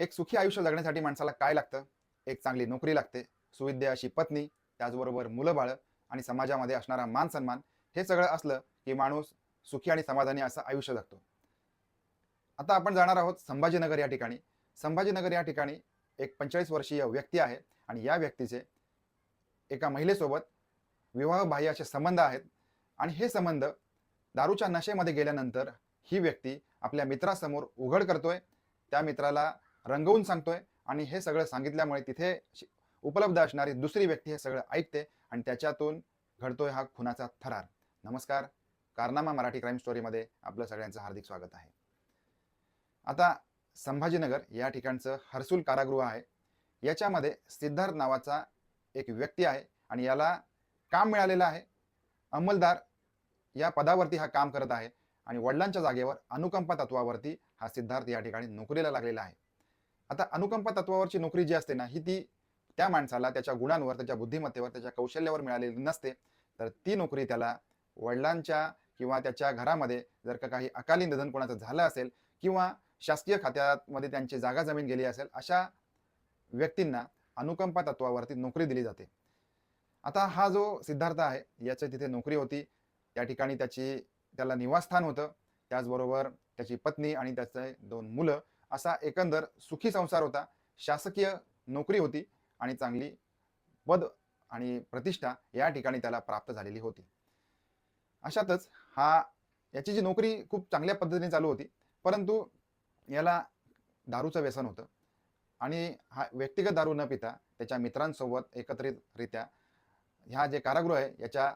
एक सुखी आयुष्य जगण्यासाठी माणसाला काय लागतं? एक चांगली नोकरी लागते सुविद्य अशी पत्नी त्याचबरोबर मुलं बाळं आणि समाजामध्ये असणारा मान सन्मान हे सगळं असलं की माणूस सुखी आणि समाधानी असं आयुष्य जगतो. आता आपण जाणार आहोत संभाजीनगर या ठिकाणी. संभाजीनगर या ठिकाणी एक पंचेचाळीस वर्षीय व्यक्ती आहे आणि या व्यक्तीचे एका महिलेसोबत विवाहबाह्य असे संबंध आहेत आणि हे संबंध दारूच्या नशेमध्ये गेल्यानंतर ही व्यक्ती आपल्या मित्रासमोर उघड करतोय. त्या मित्राला रंगवून सांगतोय आणि हे सगळं सांगितल्यामुळे तिथे श- उपलब्ध असणारी दुसरी व्यक्ती हे सगळं ऐकते आणि त्याच्यातून घडतोय हा खुनाचा थरार. नमस्कार. कारनामा मराठी क्राईम स्टोरीमध्ये आपलं सगळ्यांचं हार्दिक स्वागत आहे. आता संभाजीनगर या ठिकाणचं हर्सुल कारागृह आहे. याच्यामध्ये सिद्धार्थ नावाचा एक व्यक्ती आहे आणि याला काम मिळालेलं आहे. अंमलदार या पदावरती हा काम करत आहे आणि वडिलांच्या जागेवर अनुकंपा तत्वावरती हा सिद्धार्थ या ठिकाणी नोकरीला लागलेला आहे. आता अनुकंपा तत्वावरची नोकरी जी असते ना ही ती त्या माणसाला त्याच्या गुणांवर त्याच्या बुद्धिमत्तेवर त्याच्या कौशल्यावर मिळालेली नसते. तर ती नोकरी त्याला वडिलांच्या किंवा त्याच्या घरामध्ये जर का काही अकाली निधन कोणाचं झालं असेल किंवा शासकीय खात्यामध्ये त्यांची जागा जमीन गेली असेल अशा व्यक्तींना अनुकंपा तत्वावरती नोकरी दिली जाते. आता हा जो सिद्धार्थ आहे याची तिथे नोकरी होती. त्या ठिकाणी त्याची त्याला निवासस्थान होतं. त्याचबरोबर त्याची पत्नी आणि त्याचे दोन मुलं असा एकंदर सुखी संसार होता. शासकीय नोकरी होती आणि चांगली पद आणि प्रतिष्ठा या ठिकाणी त्याला प्राप्त झालेली होती. अशातच हा याची जी नोकरी खूप चांगल्या पद्धतीने चालू होती परंतु याला दारूचं व्यसन होतं आणि हा व्यक्तिगत दारू न पिता त्याच्या मित्रांसोबत एकत्रितरित्या ह्या जे कारागृह आहे याच्या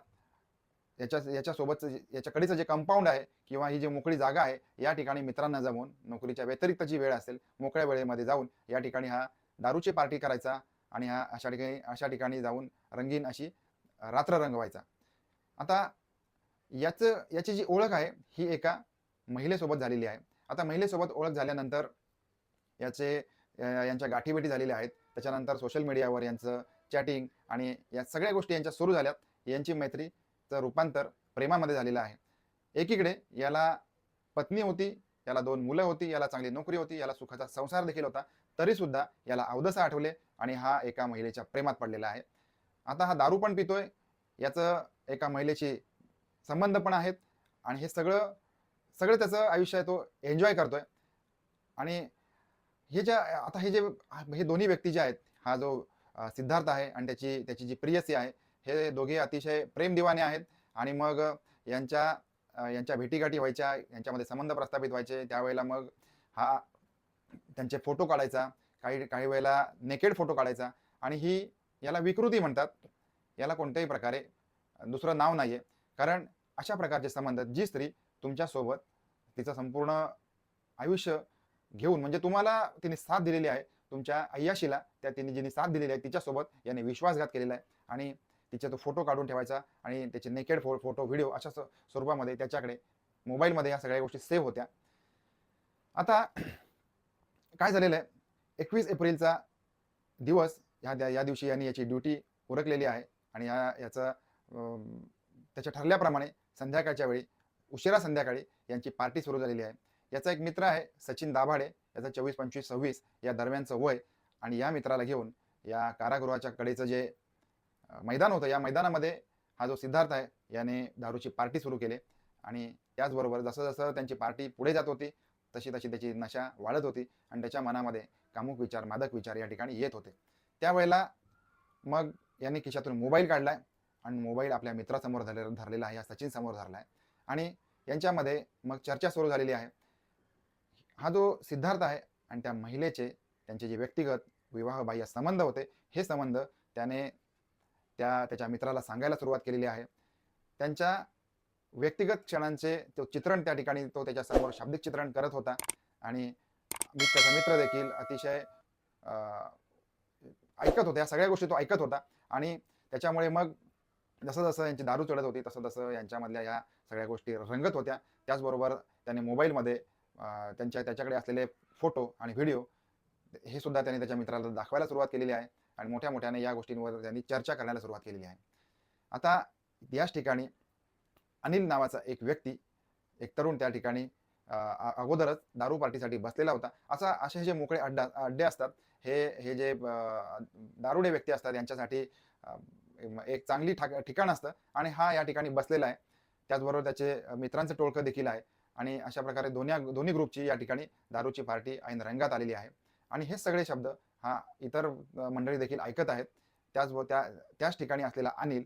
याच्या याच्यासोबतचं जे- याच्याकडेचं जे कंपाऊंड आहे किंवा ही जी मोकळी जागा आहे या ठिकाणी मित्रांना जमवून नोकरीच्या व्यतिरिक्त जी वेळ असेल मोकळ्या वेळेमध्ये जाऊन या ठिकाणी हा दारूची पार्टी करायचा आणि हा अशा ठिकाणी अशा ठिकाणी जाऊन रंगीन अशी रात्र रंगवायचा. आता याचं याची जी ओळख आहे ही एका महिलेसोबत झालेली आहे. आता महिलेसोबत ओळख झाल्यानंतर याचे यांच्या गाठीभेटी झालेल्या आहेत. त्याच्यानंतर सोशल मीडियावर यांचं चॅटिंग आणि या सगळ्या गोष्टी यांच्या सुरू झाल्यात. यांची मैत्री मैत्रीचं रूपांतर प्रेमामध्ये झालेलं आहे. एकीकडे याला पत्नी होती याला दोन मुलं होती याला चांगली नोकरी होती याला सुखाचा संसार देखील होता तरी सुद्धा याला अवदसा आठवले आणि हा एका महिलेच्या प्रेमात पडलेला आहे. आता हा दारू पण पितोय याचं एका महिलेशी संबंध पण आहेत आणि हे सगळं सगळं त्याचं आयुष्य आहे तो एन्जॉय करतोय. आणि हे ज्या आता हे जे हे दोन्ही व्यक्ती जे आहेत हा जो सिद्धार्थ आहे आणि त्याची त्याची जी प्रियसी आहे हे दोघे अतिशय प्रेमदिवाने आहेत. आणि मग यांच्या यांच्या भेटीगाठी व्हायच्या यांच्यामध्ये संबंध प्रस्थापित व्हायचे. त्यावेळेला मग हा त्यांचे फोटो काढायचा. काही काही वेळेला नेकेड फोटो काढायचा. आणि ही याला विकृती म्हणतात. याला कोणत्याही प्रकारे दुसरं नाव नाही आहे कारण अशा प्रकारचे संबंध जी स्त्री तुमच्यासोबत तिचं संपूर्ण आयुष्य घेऊन म्हणजे तुम्हाला तिने साथ दिलेली आहे. तुमच्या अय्याशीला त्या तिने जिने साथ दिलेली आहे तिच्यासोबत याने विश्वासघात केलेला आहे. आणि तिचे तो फोटो काढून ठेवायचा आणि त्याचे नेकेड फो फोटो व्हिडिओ अशा स्वरूपामध्ये त्याच्याकडे मोबाईलमध्ये या सगळ्या गोष्टी सेव्ह होत्या. आता काय झालेलं आहे? एकवीस एप्रिलचा दिवस ह्या द्या- या दिवशी यांनी याची ड्युटी उरकलेली आहे आणि या याचं त्याच्या ठरल्याप्रमाणे संध्याकाळच्या वेळी उशिरा संध्याकाळी यांची पार्टी सुरू झालेली आहे. याचा एक मित्र आहे सचिन दाभाडे. याचा चोवीस पंचवीस सव्वीस या दरम्यानचं वय. आणि या मित्राला घेऊन या कारागृहाच्या कडेचं जे मैदान होतं. या मैदानामध्ये हा जो सिद्धार्थ आहे याने दारूची पार्टी सुरू केली. आणि त्याचबरोबर जसं जसं त्यांची पार्टी पुढे जात होती तशी तशी त्याची नशा वाढत होती आणि त्याच्या मनामध्ये कामुक विचार मादक विचार या ठिकाणी येत होते. त्यावेळेला मग यांनी खिशातून मोबाईल काढला आहे आणि मोबाईल आपल्या मित्रासमोर धरले धरलेला आहे या सचिनसमोर धरला आहे आणि यांच्यामध्ये मग चर्चा सुरू झालेली आहे. हा जो सिद्धार्थ आहे आणि त्या महिलेचे त्यांचे जे व्यक्तिगत विवाहबाह्य संबंध होते हे संबंध त्याने त्या त्याच्या मित्राला सांगायला सुरुवात केलेली आहे. त्यांच्या व्यक्तिगत क्षणांचे तो चित्रण त्या ठिकाणी तो त्याच्यासमोर शाब्दिक चित्रण करत होता. आणि मी त्याचा मित्र देखील अतिशय ऐकत होता. या सगळ्या गोष्टी तो ऐकत होता. आणि त्याच्यामुळे मग जसं जसं यांची दारू चढत होती तसं तसं यांच्यामधल्या या सगळ्या गोष्टी रंगत होत्या. त्याचबरोबर त्याने मोबाईलमध्ये त्यांच्या त्याच्याकडे असलेले फोटो आणि व्हिडिओ हे सुद्धा त्याने त्याच्या मित्राला दाखवायला सुरुवात केलेली आहे. आणि मोठ्या मोठ्याने या गोष्टींवर त्यांनी चर्चा करण्याला सुरुवात केलेली आहे. आता याच ठिकाणी अनिल नावाचा एक व्यक्ती एक तरुण त्या ठिकाणी अगोदरच दारू पार्टीसाठी बसलेला होता. असा असे जे मोकळे अड्डा अड्डे असतात हे हे जे दारुडे व्यक्ती असतात यांच्यासाठी एक चांगली ठाक- ठिकाण असतं आणि हा या ठिकाणी बसलेला आहे. त्याचबरोबर त्याचे मित्रांचं टोळकं देखील आहे आणि अशा प्रकारे दोन्ही दोन्ही ग्रुपची या ठिकाणी दारूची पार्टी ऐन रंगात आलेली आहे. आणि हे सगळे शब्द हा इतर मंडळी देखील ऐकत आहेत. त्याचबरोबर त्या त्याच ठिकाणी असलेला अनिल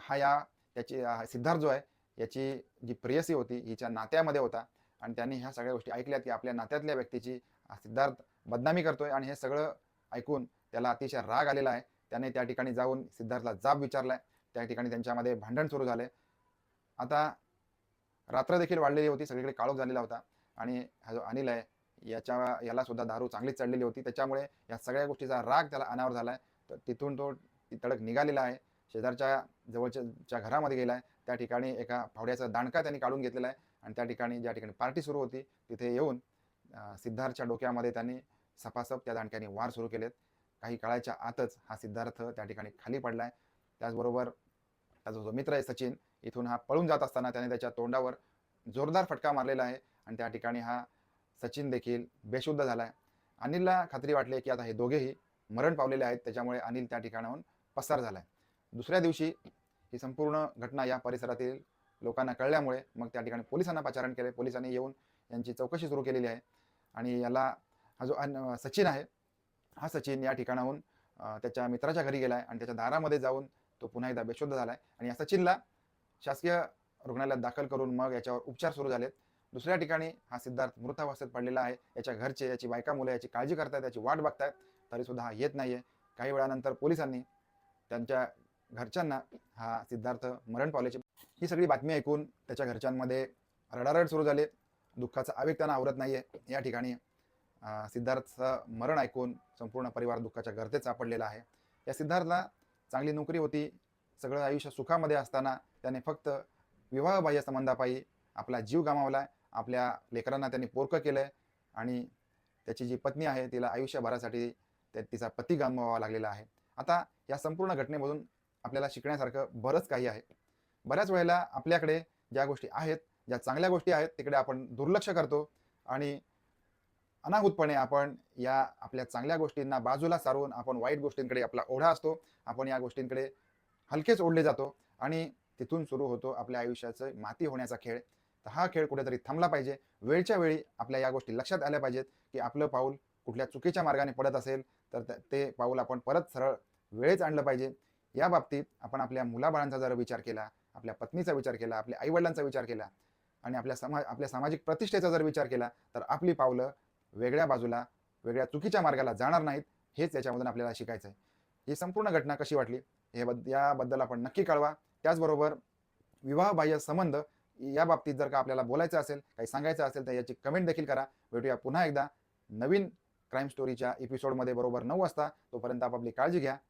हा या त्याची सिद्धार्थ जो आहे याची जी प्रेयसी होती हिच्या नात्यामध्ये होता. आणि त्यांनी ह्या सगळ्या गोष्टी ऐकल्यात की आपल्या नात्यातल्या व्यक्तीची सिद्धार्थ बदनामी करतोय आणि हे सगळं ऐकून त्याला अतिशय राग आलेला आहे. त्याने त्या ठिकाणी जाऊन सिद्धार्थला जाब विचारलाय. त्या ठिकाणी त्यांच्यामध्ये भांडण सुरू झाले. आता रात्र देखील वाढलेली होती सगळीकडे काळोख झालेला होता. आणि हा जो अनिल आहे याच्या याला सुद्धा दारू चांगलीच चढलेली होती. त्याच्यामुळे या सगळ्या गोष्टीचा राग त्याला अनावर झाला आहे तर तिथून तो तडक निघालेला आहे. शेजारच्या जवळच्या घरामध्ये गेला आहे त्या ठिकाणी एका फावड्याचा दांडका त्यांनी काढून घेतलेला आहे. आणि त्या ठिकाणी ज्या ठिकाणी पार्टी सुरू होती तिथे येऊन सिद्धार्थच्या डोक्यामध्ये त्यांनी सपासप त्या दांडक्याने वार सुरू केलेत. काही काळाच्या आतच हा सिद्धार्थ त्या ठिकाणी खाली पडला आहे त्याचबरोबर त्याचा जो मित्र आहे सचिन इथून हा पळून जात असताना त्याने त्याच्या तोंडावर जोरदार फटका मारलेला आहे. आणि त्या ठिकाणी हा सचिन देखील बेशुद्ध झाला आहे अनिलला खात्री वाटली की आता हे दोघेही मरण पावलेले आहेत त्याच्यामुळे अनिल त्या ठिकाणाहून पसार झाला आहे दुसऱ्या दिवशी ही संपूर्ण घटना या परिसरातील लोकांना कळल्यामुळे मग त्या ठिकाणी पोलिसांना पाचारण केले. पोलिसांनी येऊन यांची चौकशी सुरू केलेली आहे. आणि याला हा जो अन- सचिन आहे हा सचिन या ठिकाणाहून त्याच्या मित्राच्या घरी गेला आहे आणि त्याच्या दारामध्ये जाऊन तो पुन्हा एकदा बेशुद्ध झाला आहे आणि या सचिनला शासकीय रुग्णालयात दाखल करून मग याच्यावर उपचार सुरू झालेत. दुसऱ्या ठिकाणी हा सिद्धार्थ मृतावस्थेत पडलेला आहे. याच्या घरचे याची बायका मुलं याची काळजी करतायत याची वाट बघतायत. तरीसुद्धा हा येत नाही आहे काही वेळानंतर पोलिसांनी त्यांच्या घरच्यांना हा सिद्धार्थ मरण पावल्याची ही सगळी बातमी ऐकून त्याच्या घरच्यांमध्ये रडारड सुरू झाले. दुःखाचा आवेग त्यांना आवरत आहे या ठिकाणी सिद्धार्थचं मरण ऐकून संपूर्ण परिवार दुःखाच्या गर्तेत सापडलेला आहे. या सिद्धार्थला चांगली नोकरी होती. सगळं आयुष्य सुखामध्ये असताना त्याने फक्त विवाहबाह्य संबंधापायी आपला जीव गमावलाय आपल्या लेकरांना त्यांनी पोरकं केलं आहे आणि त्याची जी पत्नी आहे तिला आयुष्यभरासाठी त्या तिचा पती गमावावा लागलेला आहे. आता या संपूर्ण घटनेमधून आपल्याला शिकण्यासारखं बरंच काही आहे. बऱ्याच वेळेला आपल्याकडे ज्या गोष्टी आहेत ज्या चांगल्या गोष्टी आहेत तिकडे आपण दुर्लक्ष करतो आणि अनाहूतपणे आपण या आपल्या चांगल्या गोष्टींना बाजूला सारून आपण वाईट गोष्टींकडे आपला ओढा असतो. आपण या गोष्टींकडे हलकेच ओढले जातो आणि तिथून सुरू होतो आपल्या आयुष्याचं माती होण्याचा खेळ. तर हा खेळ कुठेतरी थांबला पाहिजे. वेळच्या वेळी आपल्या या गोष्टी लक्षात आल्या पाहिजेत की आपलं पाऊल कुठल्या चुकीच्या मार्गाने पडत असेल तर ते पाऊल आपण परत सरळ वेळेच आणलं पाहिजे. या बाबतीत आपण आपल्या मुलाबाळांचा जर विचार केला आपल्या पत्नीचा विचार केला आपल्या आईवडिलांचा विचार केला आणि आपल्या समाज आपल्या सामाजिक प्रतिष्ठेचा जर विचार केला तर आपली पावलं वेगळ्या बाजूला वेगळ्या चुकीच्या मार्गाला जाणार नाहीत हेच याच्यामधून आपल्याला शिकायचं आहे ही संपूर्ण घटना कशी वाटली हे बद्द याबद्दल आपण नक्की कळवा. त्याचबरोबर विवाहबाह्य संबंध या बाबतीत जर का आपल्याला बोलायचं असेल काही सांगायचं असेल तर याची कमेंट देखील करा. भेटूया पुन्हा एकदा नवीन क्राईम स्टोरीच्या एपिसोडमध्ये बरोबर नऊ वाजता. तोपर्यंत आपापली काळजी घ्या.